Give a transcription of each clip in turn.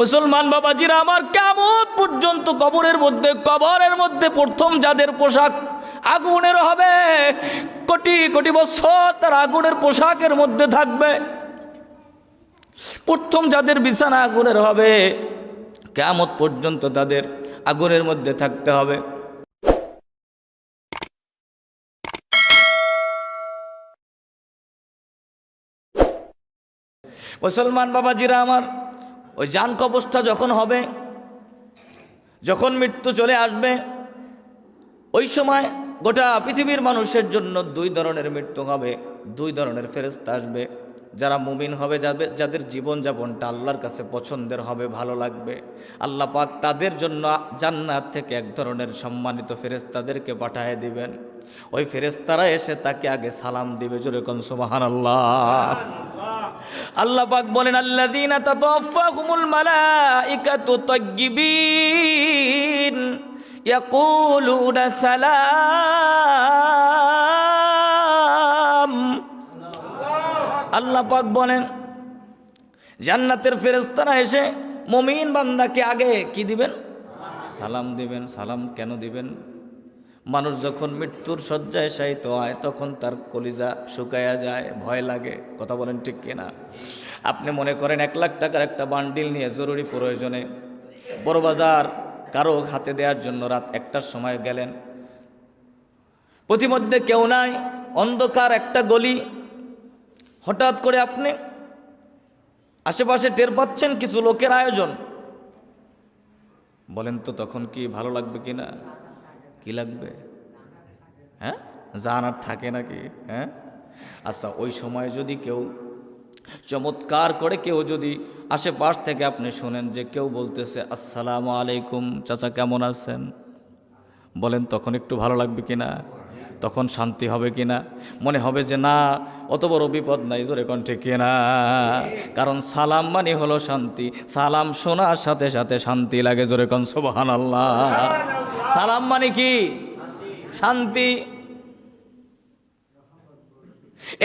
মুসলমান বাবাজিরা, আমার কেমন পর্যন্ত কবরের মধ্যে কবরের মধ্যে প্রথম যাদের পোশাক আগুনের হবে, কোটি কোটি বছর তার আগুনের পোশাকের মধ্যে থাকবে। প্রথম যাদের বিছানা আগুনের হবে কেমত পর্যন্ত তাদের আগুনের মধ্যে থাকতে হবে। মুসলমান বাবাজিরা, আমার ওই যান কবস্থা যখন হবে, যখন মৃত্যু চলে আসবে, ওই সময় গোটা পৃথিবীর মানুষের জন্য দুই ধরনের মৃত্যু হবে, দুই ধরনের ফেরস্তা আসবে। যারা মুমিন হবে যাবে যাদের জীবনযাপনটা আল্লাহর কাছে পছন্দের হবে, ভালো লাগবে। আল্লাহ পাক তাদের জন্য জান্নাত থেকে এক ধরনের সম্মানিত ফেরেস্তাদেরকে পাঠায় দিবেন। ওই ফেরেস্তারা এসে তাকে আগে সালাম দিবে, জোরে কোন সুবাহান আল্লাহ আল্লাহ পাক বলেন, আল্লাযীনা তাতাওয়াফাহুমুল মালাইকাতু তাজ্জিবিন আল্লাহ পাক বলেন, জান্নাতের ফেরেশতারা এসে মমিন বান্দাকে আগে কি দিবেন? সালাম দিবেন। সালাম কেন দিবেন? মানুষ যখন মৃত্যুর শয্যায় শায়িত হয়, তখন তার কলিজা শুকায়া যায়, ভয় লাগে। কথা বলেন ঠিক কিনা আপনি মনে করেন এক লাখ টাকার একটা বান্ডিল নিয়ে জরুরি প্রয়োজনে বড় বাজার কারও হাতে দেওয়ার জন্য রাত একটার সময় গেলেন। প্রতিমধ্যে কেউ নাই, অন্ধকার একটা গলি হঠাৎ করে আপনি আশেপাশে টের পাচ্ছেন কিছু লোকের আয়োজন। বলেন তো তখন কি ভালো লাগবে কি না? কি লাগবে? হ্যাঁ? জান আর থাকে নাকি? হ্যাঁ? আচ্ছা ওই সময় যদি কেউ চমৎকার করে কেউ যদি আশেপাশ থেকে আপনি শোনেন যে কেউ বলতেছে, আসসালামু আলাইকুম, চাচা কেমন আছেন? বলেন, তখন একটু ভালো লাগবে কি না? তখন শান্তি হবে কি না? মনে হবে যে না, অত বড় বিপদ নাই, জোরে কণ্ঠে না কারণ সালাম মানে হলো শান্তি। সালাম শোনার সাথে সাথে শান্তি লাগে, জোরে কন সোবাহান আল্লাহ সালাম মানে কি? শান্তি।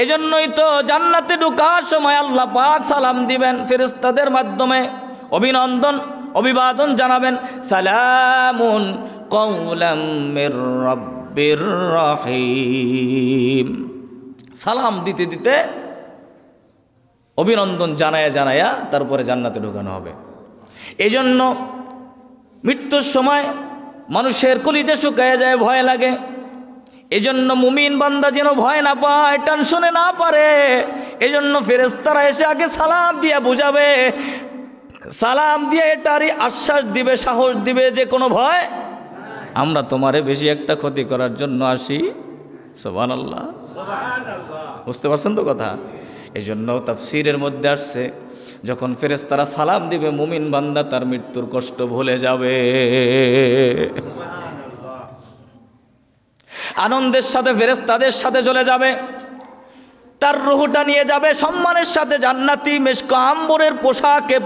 এজন্যই তো জান্নাতে ঢুকার সময় আল্লাহ পাক সালাম দিবেন, ফেরেশতাদের মাধ্যমে। অভিনন্দন, অভিবাদন জানাবেন। সালামুন কৌলাম মির রব্বির রহিম। সালাম দিতে দিতে অভিনন্দন জানায়া জানায়া তারপরে জান্নাতে ঢুকানো হবে। এজন্য মৃত্যুর সময় মানুষের কলিতে শুকায় যায়, ভয় লাগে। এজন্য মুমিন বান্দা যেন ভয় না পায়, টেনশনে না পারে। এজন্য ফেরেস্তারা এসে আগে সালাম দিয়ে বুঝাবে। সালাম দিয়ে এটারই আশ্বাস দিবে, সাহস দিবে যে কোনো ভয় আমরা তোমারে বেশি একটা ক্ষতি করার জন্য আসি। সোবান আল্লাহ বুঝতে পারছেন তো কথা? এই জন্য তাফসিরের মধ্যে আসছে, যখন ফেরেস্তারা সালাম দিবে, মুমিন বান্দা তার মৃত্যুর কষ্ট ভুলে যাবে। আনন্দের সাথে ফেরেস্তাদের সাথে চলে যাবে। তার রুহুটা নিয়ে যাবে, সম্মানের সাথে জান্নাতি মেশক আম্বরের পোশাকে।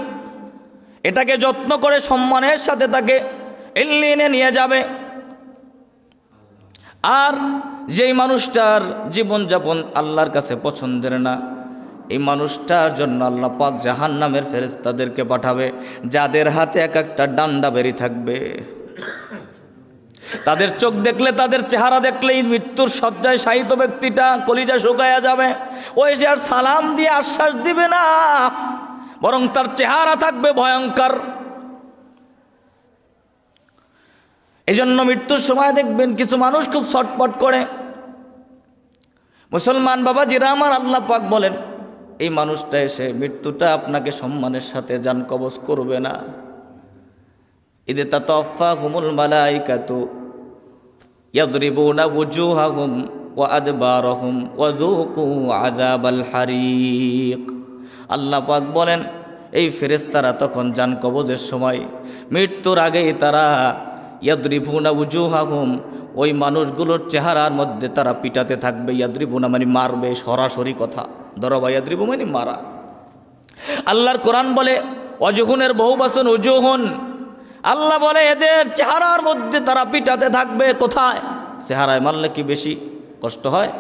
এটাকে যত্ন করে সম্মানের সাথে তাকে এলিনে নিয়ে যাবে। আর যেই মানুষটার জীবনযাপন আল্লাহর কাছে পছন্দের না, এই মানুষটার জন্য আল্লাহ পাক জাহান নামের ফেরেস্তাদেরকে পাঠাবে, যাদের হাতে এক একটা ডান্ডা বেরি থাকবে। তাদের চোখ দেখলে তাদের চেহারা দেখলেই মৃত্যুর শয্যায় শায়িত ব্যক্তিটা কলিজা শুকায়া যাবে। ও এসে আর সালাম দিয়ে আশ্বাস দিবে না, বরং তার চেহারা থাকবে ভয়ঙ্কর। এজন্য মৃত্যুর সময় দেখবেন কিছু মানুষ খুব ছটপট করে। মুসলমান বাবা জিরা আমার আল্লাহ পাক বলেন, এই মানুষটা এসে মৃত্যুটা আপনাকে সম্মানের সাথে যান কবজ করবে না। ঈদে তাতফা হুমুল মালাইকাতু ইয়াদরিবুনা ওয়ুজুহাহুম ওয়া আদবারহুম ওয়া যুকু আযাবাল হারিক। আল্লাহ পাক বলেন, এই ফেরেশতারা তখন যান কবজের সময়, মৃত্যুর আগেই তারা ইয়াদরিবুনা ওয়ুজুহাহুম ওই মানুষগুলোর চেহারার মধ্যে তারা পিটাতে থাকবে ইয়াদ্রিভুনা মানে মারবে সরাসরি কথা। দরবা ইয়াদরিবু মানে মারা। আল্লাহর কোরআন বলে অজহুনের বহু বাসন উজুহন। আল্লাহ বলে, এদের চেহারার মধ্যে তারা পিটাতে থাকবে, কোথায়? চেহারায় মারলে কি বেশি কষ্ট হয়?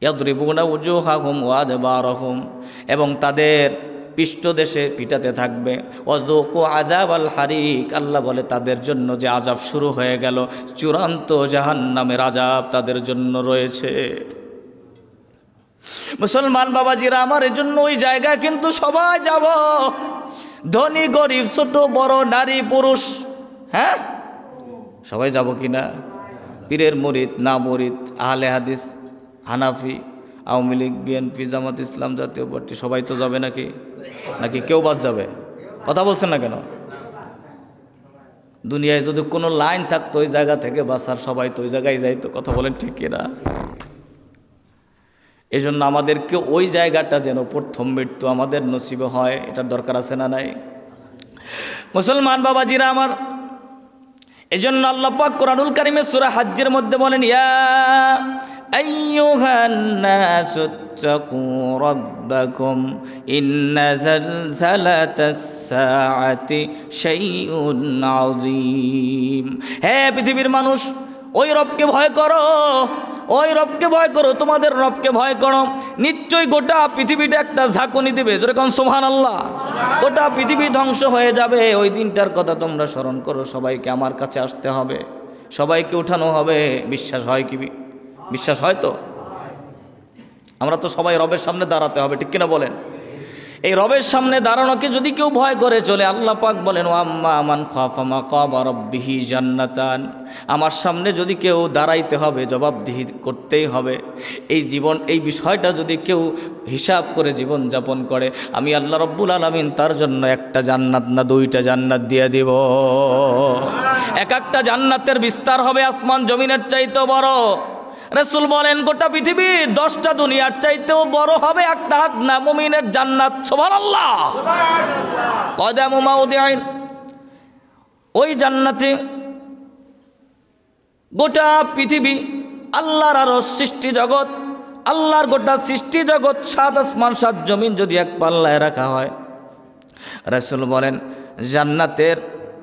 ইয়াদরিবুনা উজুহাহুম ওয়াদবারহুম। এবং তাদের পৃষ্ঠদেশে পিটাতে থাকবে। অদোকো আজাব আল হারিক, আল্লাহ বলে তাদের জন্য যে আজাব শুরু হয়ে গেল, চূড়ান্ত জাহান্নামের আজাব তাদের জন্য রয়েছে। মুসলমান বাবাজিরা, আমার জন্য ওই জায়গায় কিন্তু সবাই যাব। ধনী, গরিব, ছোট, বড়, নারী, পুরুষ হ্যাঁ? সবাই যাব কি না পীরের মরিদ, না মরিদ, আহলে হাদিস, হানাফি আওয়ামী লীগ, বিএনপি, জামাত ইসলাম জাতীয় পার্টি, সবাই তো যাবে নাকি? নাকি কেউ বাদ যাবে? কথা বলছেন না কেন? দুনিয়ায় যদি কোনো লাইন থাকতো ওই জায়গা থেকে বাসার সবাই তো ওই জায়গায় যাইতো। কথা বলেন ঠিক কিনা? এই জন্য আমাদেরকে ওই জায়গাটা যেন প্রথম মৃত্যু আমাদের নসিবে হয়, এটার দরকার আছে না নাই? মুসলমান বাবাজিরা আমার এই জন্য আল্লাহ পাক কোরআনুল কারিমের সূরা হাজ্জের মধ্যে বলেন, ইয়া আইয়ুহান নাসু তাকু রাব্বাকুম ইন্না জালজালাতাস সাআতি শাইউন আযীম হে পৃথিবীর মানুষ, ওই রবকে ভয় করো, ওই রবকে ভয় করো, তোমাদের রবকে ভয় করো। নিশ্চয়ই গোটা পৃথিবীটা একটা ঝাঁকুনি দেবে। যেরকম সোহান আল্লাহ গোটা পৃথিবী ধ্বংস হয়ে যাবে। ওই দিনটার কথা তোমরা স্মরণ করো। সবাইকে আমার কাছে আসতে হবে। সবাইকে উঠানো হবে। বিশ্বাস হয় কি? বিশ্বাস হয় তো? আমরা তো সবাই রবের সামনে দাঁড়াতে হবে, ঠিক কিনা বলেন? এই রবের সামনে দাঁড়ানোকে যদি কেউ ভয় করে চলে, আল্লাহ পাক বলেন ও আম্মা আমান খাফামা কবা রব্বিহি জান্নাতান। আমার সামনে যদি কেউ দাঁড়াইতে হবে, জবাবদিহি করতেই হবে। এই জীবন, এই বিষয়টা যদি কেউ হিসাব করে জীবন যাপন করে, আমি আল্লাহ রব্বুল আলমিন তার জন্য একটা জান্নাত না দুইটা জান্নাত দিয়ে দিব। এক একটা জান্নাতের বিস্তার হবে আসমান জমিনের চাইতে বড়। রসুল বলেন গোটা পৃথিবীর দশটা দুনিয়ার চাইতেও বড় হবে একটা হাত না মুমিনের জান্নাত সোভান আল্লাহ কদাম আইন ওই জান্নাতে গোটা পৃথিবী আল্লাহর আরও সৃষ্টি জগৎ আল্লাহর গোটা সৃষ্টি জগৎ সাত আসমান সাত জমিন যদি এক পাল্লায় রাখা হয়। রসুল বলেন জান্নাতের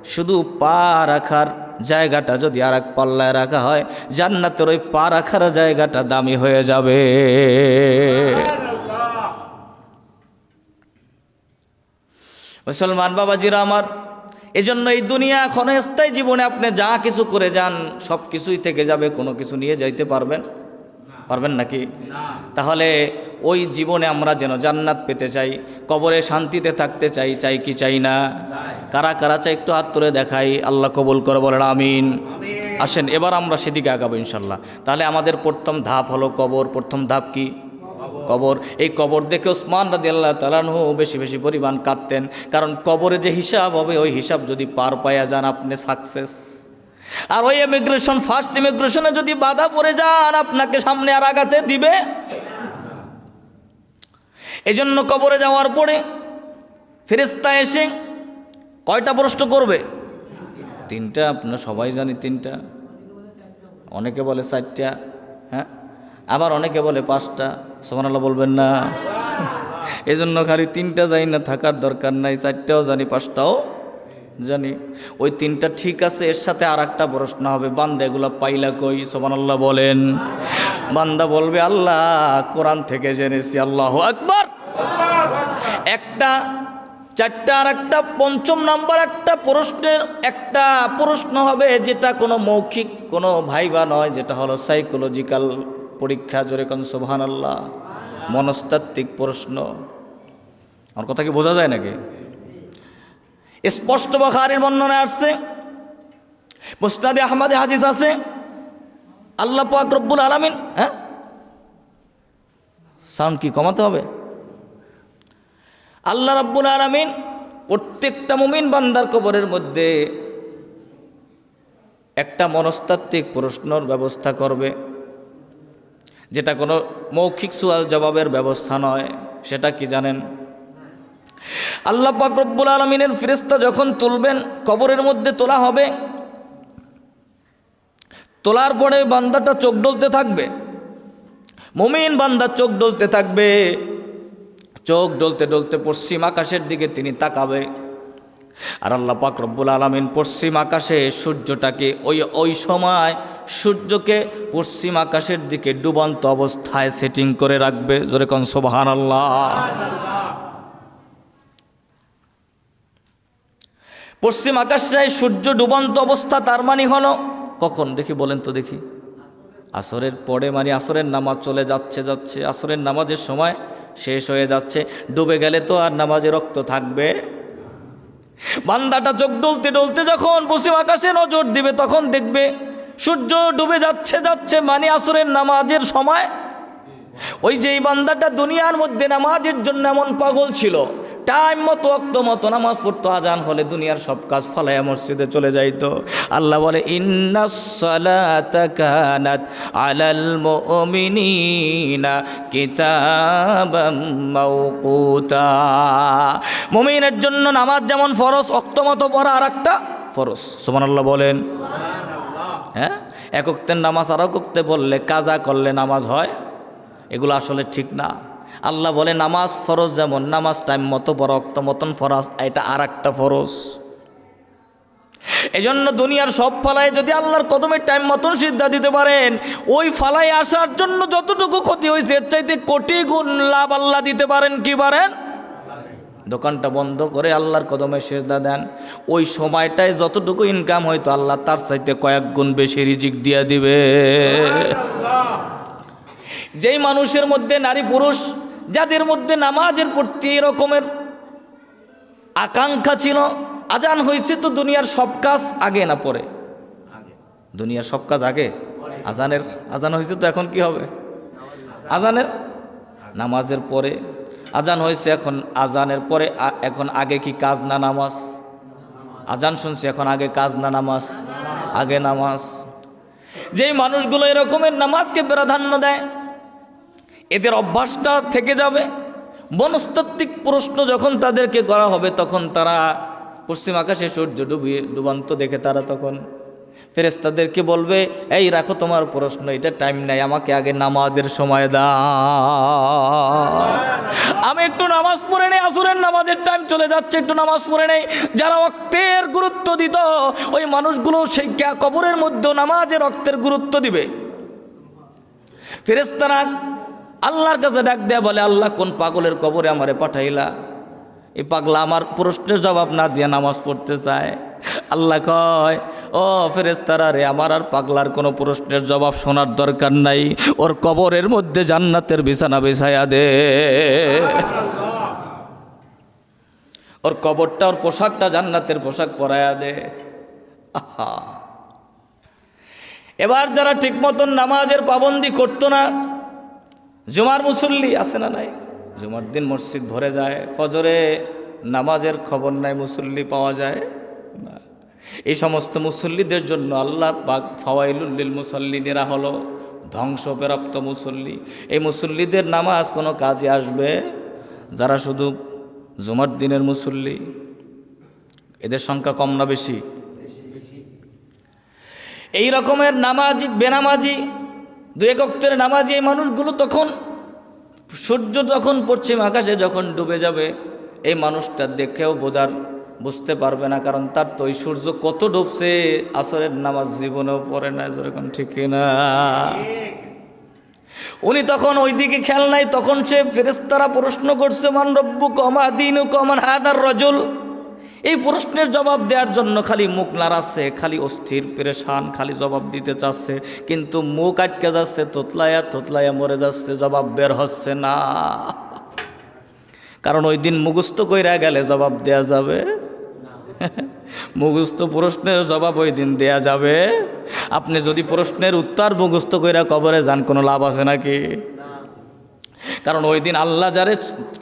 শুধু পা রাখার জায়গাটা যদি আর এক পাল্লায় রাখা হয়, জান্নাতের ওই পা রাখার জায়গাটা দামি হয়ে যাবে। মুসলমান বাবাজিরা আমার, এজন্য এই দুনিয়া ক্ষণস্থায়ী জীবনে আপনি যা কিছু করে যান সব কিছুই থেকে যাবে, কোনো কিছু নিয়ে যাইতে পারবেন। পারবেন নাকি? তাহলে ওই জীবনে আমরা যেন জান্নাত পেতে চাই, কবরে শান্তিতে থাকতে চাই চাই কি চাই না? কারা কারা চাই একটু হাত তুলে দেখাই, আল্লাহ কবুল করে বলেন, আমিন। আসেন, এবার আমরা সেদিকে আগাবো ইনশাল্লাহ। তাহলে আমাদের প্রথম ধাপ হলো কবর, প্রথম ধাপ কি? কবর। এই কবর দেখে ওসমান রাদি আল্লাহ তালানহু বেশি বেশি পরিমাণ কাঁদতেন। কারণ কবরে যে হিসাব হবে, ওই হিসাব যদি পার পাইয়া যান, আপনি সাকসেস আর ওই ইমিগ্রেশন ফার্স্ট ইমিগ্রেশনে যদি বাধা পড়ে যান, আপনাকে সামনে আর আগাতে দিবে। এই জন্য কবরে যাওয়ার পরে ফেরেস্তা এসে কয়টা প্রশ্ন করবে? তিনটা আপনার সবাই জানি তিনটা। অনেকে বলে চারটা হ্যাঁ? আবার অনেকে বলে পাঁচটা। সোমানাল্লাহ বলবেন না। এজন্য খালি তিনটা জানি না থাকার দরকার নাই, চারটাও জানি, পাঁচটাও জানি। ওই তিনটা ঠিক আছে, এর সাথে আর একটা প্রশ্ন হবে, বান্দা এগুলো পাইলা কই? সোমানাল্লাহ বলেন। বান্দা বলবে, আল্লাহ, কোরআন থেকে জেনেছি, আল্লাহ আকবার। একটা, চারটা আর একটা, পঞ্চম নাম্বার একটা প্রশ্নের, একটা প্রশ্ন হবে যেটা কোনো মৌখিক, কোনো ভাইবা নয়, যেটা হলো সাইকোলজিক্যাল পরীক্ষা, জোরে কোন সোভান আল্লাহ মনস্তাত্ত্বিক প্রশ্ন। আমার কথা কি বোঝা যায় নাকি? স্পষ্ট বখারির বর্ণনা আসছে, মুস্তাদে আহমদে হাদিস আছে, আল্লাহ পাক রব্বুল আলামিন হ্যাঁ? সাউন্ড কি কমাতে হবে? আল্লাহ রাব্বুল আলামিন প্রত্যেকটা মুমিন বান্দার কবরের মধ্যে একটা মনস্তাত্ত্বিক প্রশ্নর ব্যবস্থা করবে, যেটা কোনো মৌখিক সুয়াল জবাবের ব্যবস্থা নয়, সেটা কি জানেন? আল্লাহ পাক রব্বুল আলমিনের ফেরেস্তা যখন তুলবেন, কবরের মধ্যে তোলা হবে। তোলার পরে বান্দাটা চোখ ডলতে থাকবে। মুমিন বান্দা চোখ ডলতে থাকবে। চোখ ডলতে ডলতে পশ্চিম আকাশের দিকে তিনি তাকাবে। আর আল্লাহ পাক রব্বুল আলমিন পশ্চিম আকাশে সূর্যটাকে ওই ওই সময় সূর্যকে পশ্চিম আকাশের দিকে ডুবন্ত অবস্থায় সেটিং করে রাখবে। যেরকম সোবাহান আল্লাহ পশ্চিম আকাশে সূর্য ডুবন্ত অবস্থা, তার মানে হলো, কখন? দেখি, বলেন তো দেখি। আসরের পরে মানে আসরের নামাজ চলে যাচ্ছে যাচ্ছে। আসরের নামাজের সময় শেষ হয়ে যাচ্ছে। ডুবে গেলে তো আর নামাজে রক্ত থাকবে। বান্দাটা চোখ ডলতে ডলতে যখন পশ্চিম আকাশে নজর দিবে, তখন দেখবে সূর্য ডুবে যাচ্ছে যাচ্ছে। মানে আসরের নামাজের সময় ওই যে এই বান্দাটা দুনিয়ার মধ্যে নামাজের জন্য এমন পাগল ছিল, টাইম মতো অক্ত মতো নামাজ পড়তো, আজান হলে দুনিয়ার সব কাজ ফালাইয়া মসজিদে চলে যাইতো। আল্লাহ বলে ইন্নাসলাতাকানাত আলাল মুমিনিনা জন্য নামাজ যেমন ফরজ অক্ত মতো পড়া আর একটা ফরজ। সুবহানাল্লাহ বলেন। হ্যাঁ? একক্তের নামাজ আর একক্তে বললে কাজা করলে নামাজ হয়? এগুলো আসলে ঠিক না। আল্লাহ বলে, নামাজ ফরজ যেমন, নামাজ টাইম মতো বড় অক্ত মতন ফরজ, এটা আর একটা ফরজ। এজন্য দুনিয়ার সব ফালায় যদি আল্লাহর কদমের টাইম মতন সিদ্ধা দিতে পারেন, ওই ফালায় আসার জন্য যতটুকু ক্ষতি হয়েছে, এর চাইতে কোটি গুণ লাভ আল্লাহ দিতে পারেন, কি পারেন? দোকানটা বন্ধ করে আল্লাহর কদমে সেজদা দেন। ওই সময়টায় যতটুকু ইনকাম হয়তো আল্লাহ তার চাইতে কয়েক গুণ বেশি রিজিক দিয়ে দিবে। যেই মানুষের মধ্যে নারী পুরুষ যাদের মধ্যে নামাজের প্রতি এরকমের আকাঙ্ক্ষা ছিল আজান হয়েছে তো দুনিয়ার সব কাজ আগে না পরে? দুনিয়ার সব কাজ আগে? আজানের আজান হয়েছে তো এখন কি হবে? আজানের? নামাজের পরে। আজান হয়েছে এখন আজানের পরে এখন আগে কি কাজ না নামাজ? আজান শুনছি এখন আগে কাজ না নামাজ? আগে নামাজ। যেই মানুষগুলো এরকমের নামাজকে প্রাধান্য দেয় এদের অভ্যাসটা থেকে যাবে। মনস্তাত্ত্বিক প্রশ্ন যখন তাদেরকে করা হবে, তখন তারা পশ্চিম আকাশে সূর্য ডুবিয়ে ডুবান্ত দেখে তারা তখন ফেরেস্তাদেরকে বলবে, এই রাখো তোমার প্রশ্ন, এটা টাইম নাই, আমাকে আগে নামাজের সময় দাও। আমি একটু নামাজ পড়ে নেই, আসুরের নামাজের টাইম চলে যাচ্ছে, একটু নামাজ পড়ে নেই। যারা রক্তের গুরুত্ব দিত, ওই মানুষগুলো সেই কবরের মধ্যে নামাজের রক্তের গুরুত্ব দিবে। ফেরেস্তারা আল্লাহর কাছে ডাক দেয়া বলে, আল্লাহ, কোন পাগলের কবরে আমারে পাঠাইলা? এই পাগলা আমার প্রশ্নের জবাব না দিয়ে নামাজ পড়তে চায়। আল্লাহ কয়, ও ফেরেস্তারা রে, আমার আর পাগলার কোনো প্রশ্নের জবাব শোনার দরকার নাই। ওর কবরের মধ্যে জান্নাতের বিছানা বিছায়া দে। ওর কবরটা, ওর পোশাকটা জান্নাতের পোশাক পরায়া দে। এবার যারা ঠিক মতন নামাজের পাবন্দি করতো না জুমার মুসল্লি আছে না নাই? জুমার দিন মসজিদ ভরে যায় ফজরে নামাজের খবর নাই মুসল্লি পাওয়া যায়? না। এই সমস্ত মুসল্লিদের জন্য আল্লাহ পাক ফাওয়াইলুল্লিল মুসল্লিনেরা হলো ধ্বংসপ্রাপ্ত মুসল্লি। এই মুসল্লিদের নামাজ কোনো কাজে আসবে? যারা শুধু জুমার দিনের মুসল্লি? এদের সংখ্যা কম না বেশি। এই রকমের নামাজি বেনামাজি দু একত্রের নামাজি এই মানুষগুলো তখন, সূর্য যখন পশ্চিম আকাশে যখন ডুবে যাবে, এই মানুষটা দেখেও বোঝার, বুঝতে পারবে না, কারণ তার তো ওই সূর্য কত ডুবছে, আসরের নামাজ জীবনেও পড়ে না যেরকম ঠিক না। উনি তখন ওইদিকে খেয়াল নাই, তখন সে ফেরেস্তারা প্রশ্ন করছে, মান রব্বু কমা দিন কমান হাদার রজল? এই প্রশ্নের জবাব দেওয়ার জন্য খালি মুখ নাড়াচ্ছে, খালি অস্থির পেরেশান, খালি জবাব দিতে চাচ্ছে। কিন্তু মুখ আটকে যাচ্ছে, তোতলায়া তোতলায়া মরে যাচ্ছে, জবাব বের হচ্ছে না। কারণ ওই দিন মুখস্থ কইরা গেলে জবাব দেয়া যাবে। মুখস্থ প্রশ্নের জবাব ওই দিন দেয়া যাবে। আপনি যদি প্রশ্নের উত্তর মুখস্থ কইরা কবরে যান, কোনো লাভ আছে নাকি? কারণ ওই দিন আল্লাহ যারে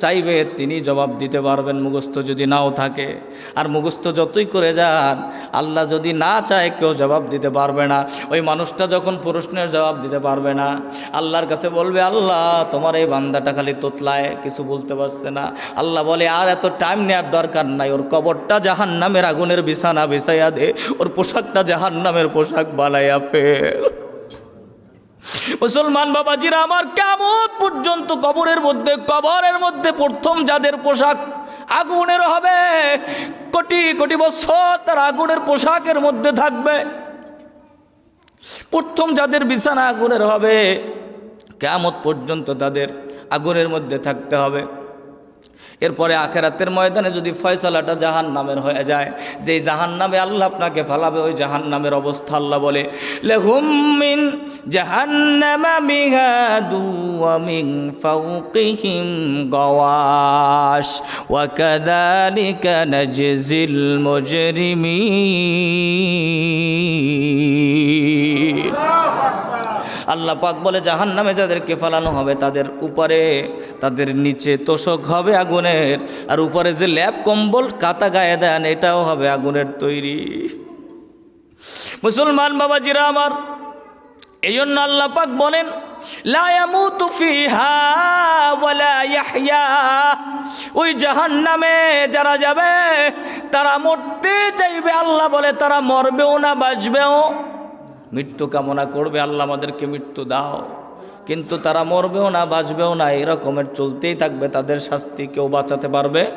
চাইবে, তিনি জবাব দিতে পারবেন মুখস্থ যদি নাও থাকে। আর মুখস্থ যতই করে যান, আল্লাহ যদি না চায়, কেউ জবাব দিতে পারবে না। ওই মানুষটা যখন প্রশ্নের জবাব দিতে পারবে না, আল্লাহর কাছে বলবে, আল্লাহ, তোমার এই বান্দাটা খালি তোতলায়, কিছু বলতে পারছে না। আল্লাহ বলে, আর এত টাইম নেওয়ার দরকার নাই। ওর কবরটা জাহান নামের আগুনের বিছানা বিছাইয়া দে। ওর পোশাকটা জাহান নামের পোশাক বানাইয়া ফেল। মুসলমান বাবাজিরা, আমার কেমন পর্যন্ত কবরের মধ্যে কবরের মধ্যে প্রথম যাদের পোশাক আগুনের হবে, কোটি কোটি বছর তার আগুনের পোশাকের মধ্যে থাকবে। প্রথম যাদের বিছানা আগুনের হবে কেমত পর্যন্ত তাদের আগুনের মধ্যে থাকতে হবে। এরপরে আখেরাতের ময়দানে যদি ফয়সালাটা জাহান নামের হয়ে যায় যে জাহান নামে আল্লাহ আপনাকে ফালাবে, ওই জাহান নামের অবস্থা আল্লাহ বলে লেহুমিন জাহান্নামা মুজরিমিন। আল্লাহ পাক বলে জাহান নামে যাদেরকে ফালানো হবে তাদের উপরে, তাদের নিচে তোষক হবে আগুনের, আর উপরে যে ল্যাব কম্বল কাতা গায়ে দেন, এটাও হবে আগুনের তৈরি। মুসলমান বাবাজিরা আমার এই জন্য আল্লাহ পাক বলেন, লা ইয়ামুতু ফিহা ওয়ালা ইয়াহইয়া। ওই যারা যাবে, তারা মরতে চাইবে, আল্লাহ বলে, তারা মরবেও না, বাঁচবেও। মৃত্যু কামনা করবে, আল্লাহ আমাদেরকে মৃত্যু দাও। কিন্তু তারা মরবেও না, বাঁচবেও না, এরকমের চলতেই থাকবে, তাদের শাস্তি কেউ বাঁচাতে পারবে?